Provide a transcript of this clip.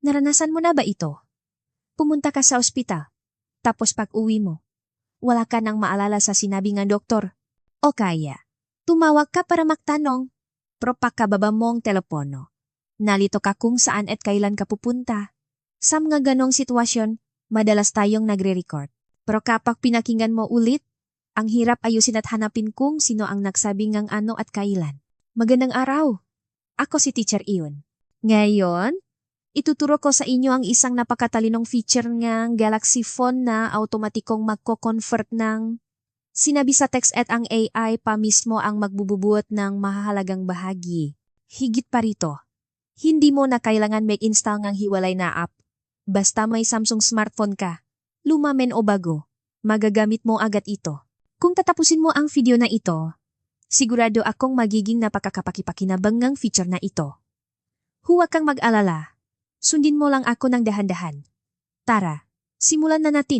Naranasan mo na ba ito? Pumunta ka sa ospital, tapos pag uwi mo, wala ka nang maalala sa sinabi ng doktor. O kaya, tumawag ka para magtanong, pero pagkababa mong telepono, nalito ka kung saan at kailan ka pupunta. Sa mga ganong sitwasyon, madalas tayong nagre-record. Pero kapag pinakinggan mo ulit, ang hirap ayusin at hanapin kung sino ang nagsabi ng ano at kailan. Magandang araw. Ako si Teacher Ion. Ngayon, ituturo ko sa inyo ang isang napakatalinong feature ng Galaxy Phone na automatikong magko-convert ng sinabi sa text at ang AI pa mismo ang magbububuot ng mahahalagang bahagi. Higit pa rito, hindi mo na kailangan mag-install ng hiwalay na app. Basta may Samsung smartphone ka, lumamen o bago, magagamit mo agad ito. Kung tatapusin mo ang video na ito, sigurado akong magiging napakakapakipakinabang ng feature na ito. Huwag kang mag-alala. Sundin mo lang ako ng dahan-dahan. Tara, simulan na natin.